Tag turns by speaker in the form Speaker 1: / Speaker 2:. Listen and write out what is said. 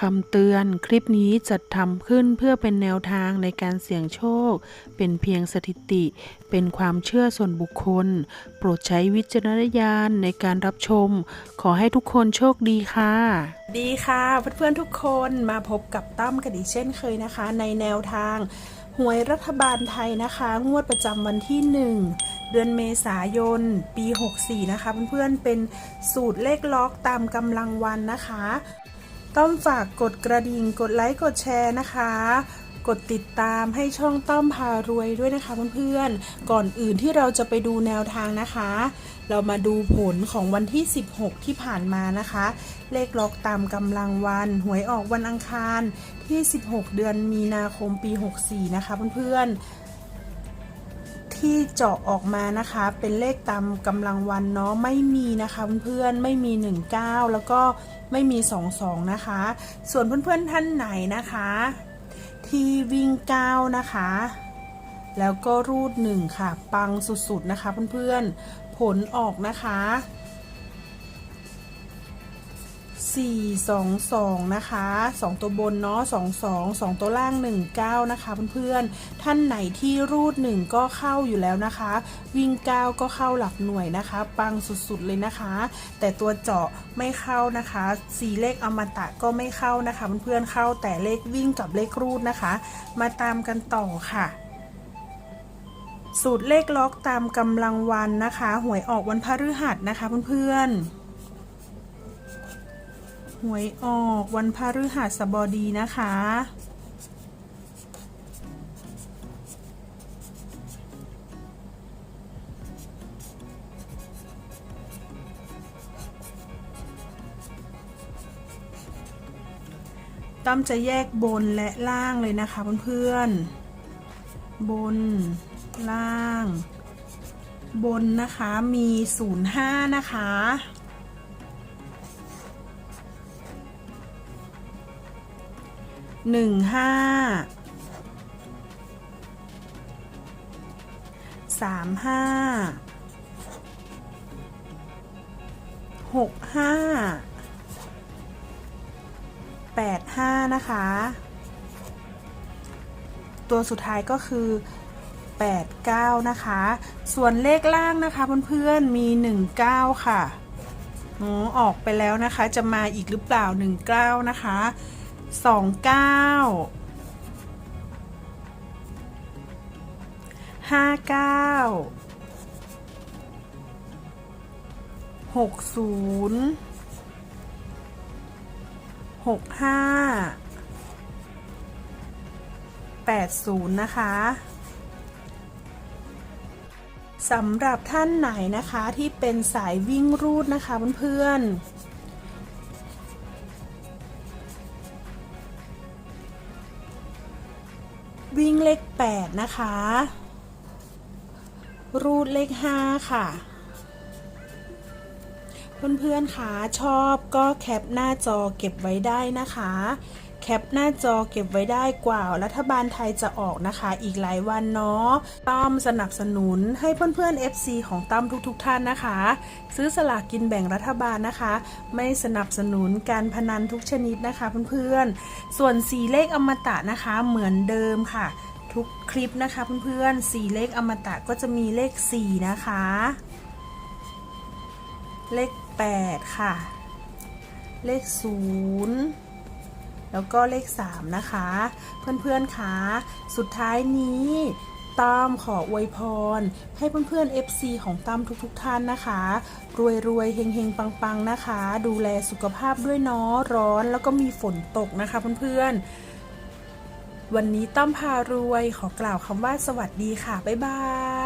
Speaker 1: คำเตือนคลิปนี้จัดทำขึ้นเพื่อเป็นแนวทางในการเสี่ยงโชค เป็นเพียงสถิติ เป็นความเชื่อส่วนบุคคล โปรดใช้วิจารณญาณในการรับชม ขอให้ทุกคนโชคดีค่ะ
Speaker 2: ดีค่ะเพื่อนๆทุกคนมาพบกับตั้มกันอีกเช่นเคยนะคะ ในแนวทางหวยรัฐบาลไทยนะคะ งวดประจำวันที่ 1 เดือนเมษายน ปี 64 นะคะ เพื่อนๆเป็นสูตรเลขล็อกตามกำลังวันนะคะ ต้อมฝากกดกระดิ่งกดไลค์กดแชร์นะคะ กดติดตามให้ช่องต้อมพารวยด้วยนะคะเพื่อนๆ ก่อนอื่นที่เราจะไปดูแนวทางนะคะ เรามาดูผลของวันที่ 16 ที่ผ่านมานะคะ เลขล็อกตามกำลังวันหวยออกวันอังคารที่ 16 เดือนมีนาคมปี 64 นะคะเพื่อนๆ ที่เจาะออกมานะคะ เป็นเลขตามกำลังวันเนาะไม่มีนะคะเพื่อนๆไม่มี 19 แล้วก็ไม่มี 22 นะคะ ส่วนเพื่อนๆท่านไหนนะคะ ที่วิ่ง 9 นะคะ แล้วก็รูด 1 ค่ะ ปังสุดๆนะคะเพื่อนๆผลออกนะคะ 422 นะคะ 2 ตัวบนเนาะ22 2 ตัวล่าง 19 นะคะเพื่อนๆ ท่านไหนที่รูด 1 ก็เข้าอยู่แล้วนะคะ วิ่ง 9 ก็เข้าหลักหน่วยนะคะ ปังสุดๆเลยนะคะ แต่ตัวเจาะไม่เข้านะคะ4เลขอมตะก็ไม่เข้านะคะเพื่อนๆเข้าแต่เลขวิ่งกับเลขรูดนะคะ มาตามกันต่อค่ะสูตรเลขล็อกตามกำลังวันนะคะ หวยออกวันพฤหัสนะคะเพื่อนๆ หวยออกวันพฤหัสบดีนะคะ ตั้มจะแยกบนและล่างเลยนะคะเพื่อนๆ บน ล่าง บนนะคะมี 05 นะคะ หนึ่งห้าสามห้าหกห้าแปดห้านะคะ ตัวสุดท้ายก็คือ89นะคะ ส่วนเลขล่างนะคะเพื่อนๆมี19ค่ะอ๋อออกไปแล้วนะคะจะมาอีกหรือเปล่า19นะคะ สองเก้าห้าเก้าหกศูนย์หกห้าแปดศูนย์นะคะสำหรับท่านไหนนะคะที่เป็นสายวิ่งรูดนะคะเพื่อนๆ วิ่งเลข 8 นะคะ รูดเลข 5 ค่ะ เพื่อนๆคะชอบก็แคปหน้าจอเก็บไว้ได้นะคะ แคปหน้าจอเก็บไว้ได้กว่า รัฐบาลไทยจะออกนะคะ อีกหลายวันเนาะต้อมสนับสนุนให้เพื่อนๆ FC ของตั้มทุกๆท่านนะคะ ซื้อสลากกินแบ่งรัฐบาลนะคะ ไม่สนับสนุนการพนันทุกชนิดนะคะเพื่อนๆ ส่วนสีเลขอมตะนะคะเหมือนเดิมค่ะ ทุกคลิปนะคะเพื่อนๆสีเลขอมตะก็จะมีเลข 4 นะคะ เลข 8 ค่ะ เลข 0 แล้วก็เลข 3 นะคะ เพื่อนๆคะสุดท้ายนี้ตั้มขออวยพร ให้เพื่อนๆ FC ของตั้มทุกๆท่านนะคะ รวยๆเฮงๆ ปังๆ นะคะ ดูแลสุขภาพด้วยเนาะร้อนแล้วก็มีฝนตกนะคะเพื่อนๆ วันนี้ตั้มพารวยขอกล่าวคำว่าสวัสดีค่ะ บ๊ายบาย